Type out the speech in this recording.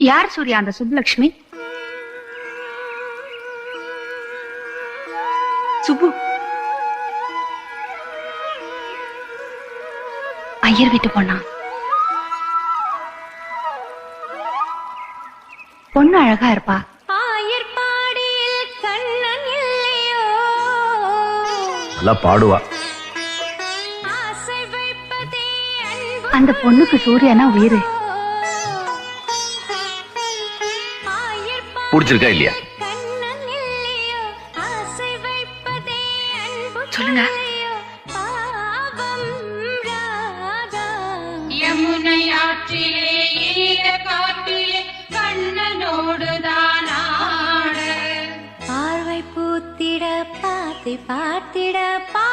யார் சூர்யா அந்த சுப்புலட்சுமி சுப்பு. ஐயர் வீட்டு பொண்ணா பொண்ணு அழகா இருப்பா. ஆயர்பாடியில் கண்ணன் இல்லையோ? நல்லா பாடுவா. ஆசை வைப்பதே அன்பு அந்த பொண்ணுக்கு சூர்யானா உயிரு? பிடிச்சிருக்கா இல்லையா? கண்ணன் இல்லையோ ஆசை வைப்பதே அன்பு சொல்லுங்க. யமுனை ஆற்றிலே ஈர காட்டிலே கண்ணனோடுதான் ஆட. பார்வை பூத்திட பார்த்து பார்த்திட பா